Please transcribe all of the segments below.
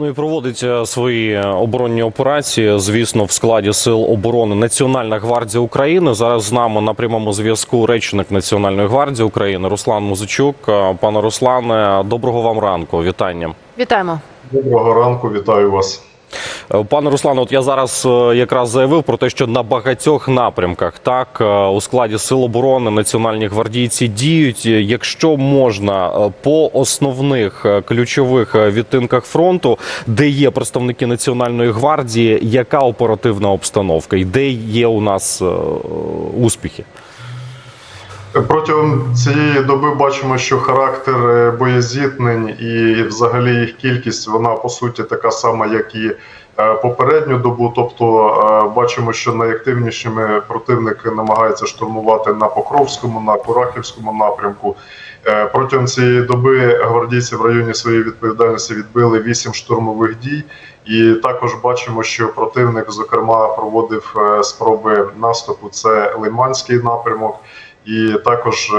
Ну і проводить е, свої оборонні операції, звісно, в складі сил оборони Національна гвардія України. Зараз з нами на прямому зв'язку речник Національної гвардії України Руслан Музичук. Е, Пане Руслане, доброго вам ранку. Вітання. Вітаємо. Доброго ранку, вітаю вас. Пане Руслане, от я зараз е, якраз заявив про те, що на багатьох напрямках так е, у складі сил оборони національні гвардійці діють. Якщо можна е, по основних ключових відтинках фронту, де є представники національної гвардії, яка оперативна обстановка і де є у нас успіхи? Протягом цієї доби бачимо, що характер боєзіткнень і взагалі їх кількість вона по суті така сама, як і попередню добу. Тобто е, бачимо, що найактивнішими противник намагається штурмувати на Покровському, на Курахівському напрямку. Е, Протягом цієї доби гвардійці в районі своєї відповідальності відбили 8 штурмових дій. І також бачимо, що противник, зокрема, проводив е, спроби наступу. Це Лиманський напрямок, і також е,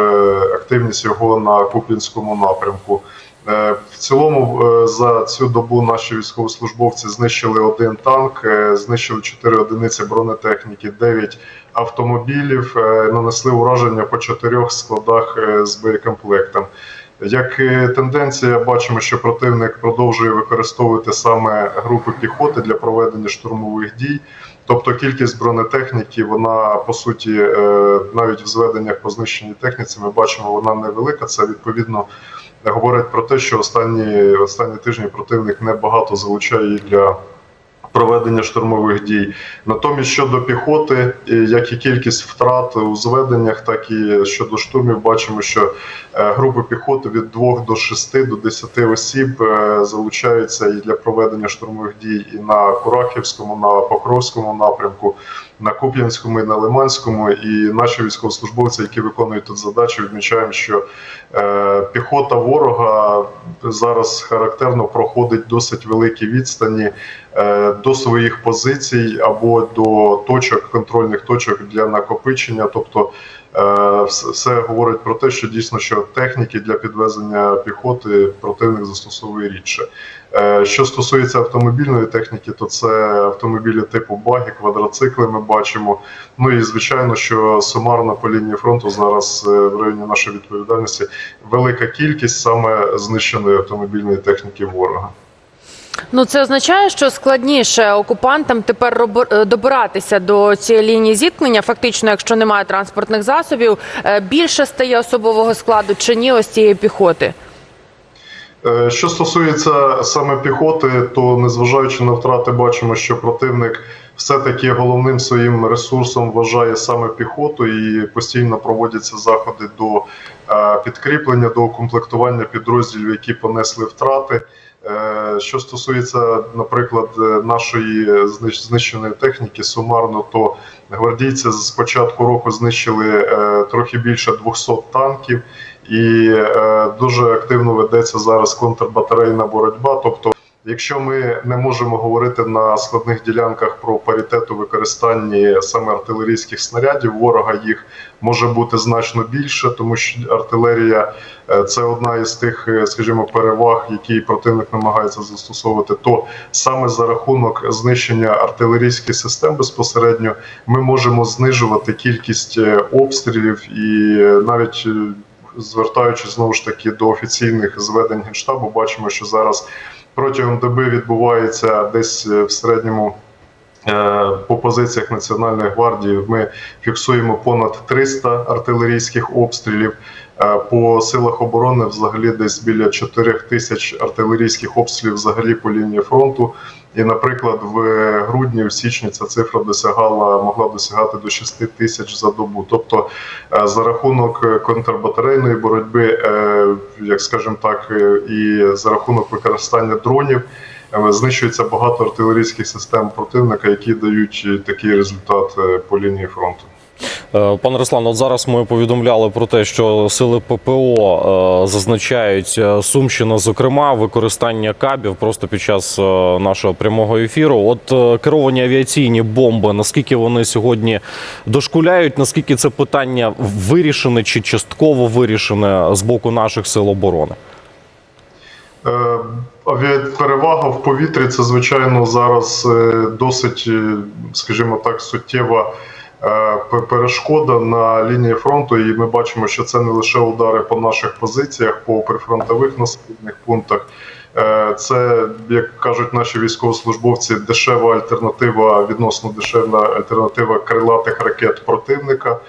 активність його на Куп'янському напрямку. Е, В цілому е, за цю добу наші військовослужбовці знищили один танк, е, знищили 4 одиниці бронетехніки, 9 автомобілів, нанесли ураження по чотирьох складах з боєкомплектом. Як тенденція, бачимо, що противник продовжує використовувати саме групи піхоти для проведення штурмових дій. Тобто кількість бронетехніки, вона по суті, навіть в зведеннях по знищеній техніці, ми бачимо, вона невелика. Це відповідно говорить про те, що останні, останні тижні противник небагато залучає для проведення штурмових дій. Натомість щодо піхоти, як і кількість втрат у зведеннях, так і щодо штурмів, бачимо, що е, групи піхоти від 2 до 6 до 10 осіб е, залучаються і для проведення штурмових дій і на Курахівському, на Покровському напрямку, на Куп'янському і на Лиманському. І наші військовослужбовці, які виконують тут задачі, відмічаємо, що е, піхота ворога зараз характерно проходить досить великі відстані е, до своїх позицій або до точок контрольних точок для накопичення. Тобто е, все говорить про те, що дійсно що техніки для підвезення піхоти противник застосовує рідше. Е, Що стосується автомобільної техніки, то це автомобілі типу баги, квадроцикли. Ми бачимо. Ну і звичайно, що сумарно по лінії фронту зараз е, в районі нашої відповідальності велика кількість саме знищеної автомобільної техніки ворога. Ну це означає, що складніше окупантам тепер е, добиратися до цієї лінії зіткнення. Фактично, якщо немає транспортних засобів, більше стає особового складу чи ні ось цієї піхоти. Е, Що стосується саме піхоти, то незважаючи на втрати, бачимо, що противник все-таки головним своїм ресурсом вважає саме піхоту, і постійно проводяться заходи до е, підкріплення, до укомплектування підрозділів, які понесли втрати. Е, Що стосується, наприклад, е, нашої знищеної техніки, сумарно, то гвардійці з початку року знищили е, трохи більше 200 танків. І е, дуже активно ведеться зараз контрбатарейна боротьба. Тобто, якщо ми не можемо говорити на складних ділянках про паритет у використанні саме артилерійських снарядів, ворога їх може бути значно більше, тому що артилерія е, це одна із тих, е, скажімо, переваг, які противник намагається застосовувати. То саме за рахунок знищення артилерійських систем безпосередньо ми можемо знижувати кількість е, обстрілів і навіть. звертаючись знову ж таки до офіційних зведень генштабу, бачимо, що зараз протягом доби відбувається десь е, в середньому. е, По позиціях Національної гвардії ми фіксуємо понад 300 артилерійських обстрілів. Е, По силах оборони взагалі десь біля 4 тисяч артилерійських обстрілів взагалі по лінії фронту. І, наприклад, в грудні, в січні ця цифра досягала, могла досягати до 6 тисяч за добу. Тобто, е, за рахунок контрбатарейної боротьби, е, як скажемо так, е, і за рахунок використання дронів. Знищується багато артилерійських систем противника, які дають такий результат по лінії фронту. Е, Пане Руслан, от зараз ми повідомляли про те, що сили ППО е, зазначають е, Сумщина, зокрема, використання кабів просто під час нашого прямого ефіру. От керовані авіаційні бомби, наскільки вони сьогодні дошкуляють, наскільки це питання вирішене чи частково вирішене з боку наших сил оборони? Авіаперевага в повітрі це, звичайно, зараз досить, скажімо так, суттєва перешкода на лінії фронту. І ми бачимо, що це не лише удари по наших позиціях, по прифронтових населених пунктах. Е, Це, як кажуть наші військовослужбовці, дешева альтернатива, відносно дешева альтернатива крилатих ракет противника.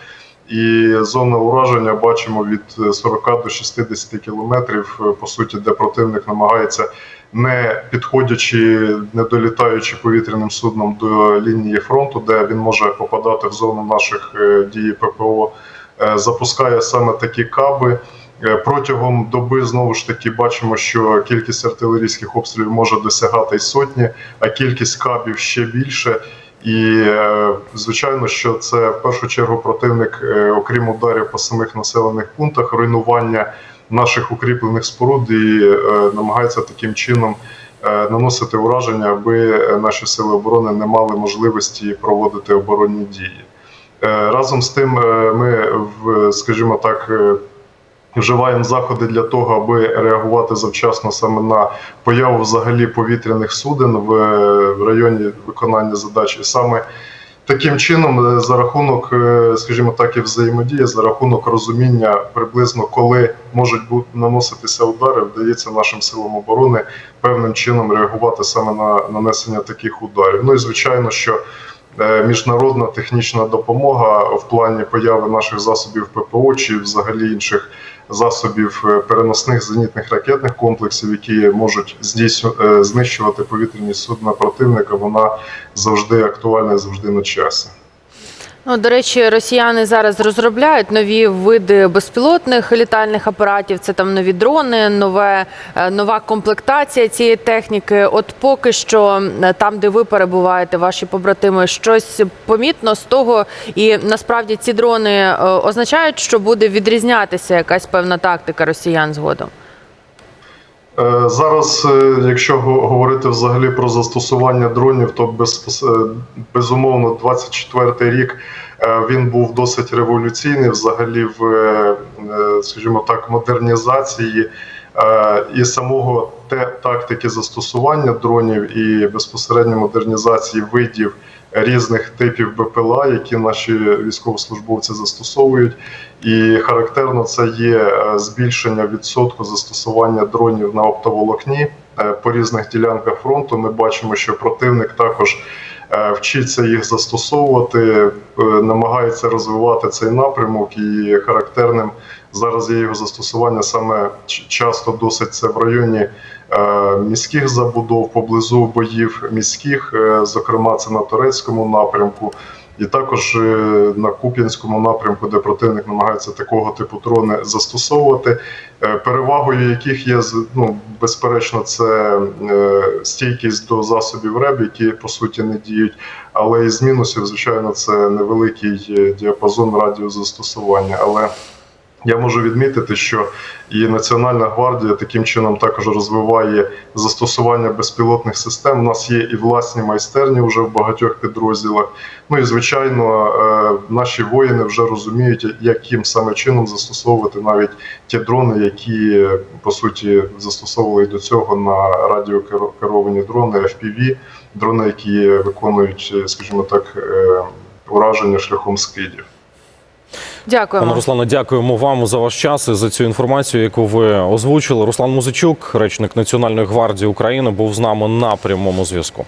І зона ураження бачимо від е, 40 до 60 кілометрів, е, по суті, де противник намагається, не підходячи, не долітаючи повітряним судном до лінії фронту, де він може попадати в зону наших е, дій ППО, е, запускає саме такі каби. Е, Протягом доби знову ж таки бачимо, що кількість артилерійських обстрілів може досягати й сотні, а кількість кабів ще більше. І е, звичайно, що це в першу чергу противник, е, окрім ударів по самих населених пунктах, руйнування наших укріплених споруд і е, намагається таким чином наносити ураження, аби наші сили оборони не мали можливості проводити оборонні дії. Разом з тим, ми скажімо так. Вживаємо заходи для того, аби реагувати завчасно саме на появу взагалі повітряних суден в, районі виконання задач. І саме таким чином, е, за рахунок, е, скажімо так, і взаємодії, за рахунок розуміння приблизно, коли можуть бути наноситися удари, вдається нашим силам оборони певним чином реагувати саме на нанесення таких ударів. Ну і звичайно, що е, міжнародна технічна допомога в плані появи наших засобів ППО чи взагалі інших засобів е, переносних зенітних ракетних комплексів, які можуть е, знищувати повітряні судна противника, вона завжди актуальна завжди на часі. Ну, до речі, росіяни зараз розробляють нові види безпілотних літальних апаратів. Це там нові дрони, нове, е, нова комплектація цієї техніки. От поки що е, там, де ви перебуваєте, ваші побратими, щось помітно з того, і насправді ці дрони е, означають, що буде відрізнятися якась певна тактика росіян згодом. Е, Зараз, е, якщо го- говорити взагалі про застосування дронів, то без, безумовно 24-й рік е, він був досить революційний взагалі в, е, е, скажімо так, модернізації е, і самого те тактики застосування дронів і безпосередньо модернізації видів різних типів БПЛА, які наші військовослужбовці застосовують. І характерно це є е, збільшення відсотку застосування дронів на оптоволокні е, по різних ділянках фронту. Ми бачимо, що противник також е, вчиться їх застосовувати, намагається розвивати цей напрямок, і характерним зараз є його застосування саме часто досить це в районі міських забудов, поблизу боїв міських, е, зокрема це на турецькому напрямку. І також е, на Куп'янському напрямку, де противник намагається такого типу дрони застосовувати, е, перевагою яких є ну, безперечно, це е, стійкість до засобів РЕБ, які по суті не діють. Але із мінусів, звичайно, це невеликий е, діапазон радіозастосування. Але я можу відмітити, що і Національна гвардія таким чином також розвиває застосування безпілотних систем. У нас є і власні майстерні вже в багатьох підрозділах. Ну і звичайно, е, наші воїни вже розуміють, яким саме чином застосовувати навіть ті дрони, які по суті застосовували до цього на радіокеровані дрони FPV, дрони, які виконують, скажімо так, е, ураження шляхом скидів. Дякуємо. Пане Руслане, дякуємо вам за ваш час і за цю інформацію, яку ви озвучили. Руслан Музичук, речник Національної гвардії України, був з нами на прямому зв'язку.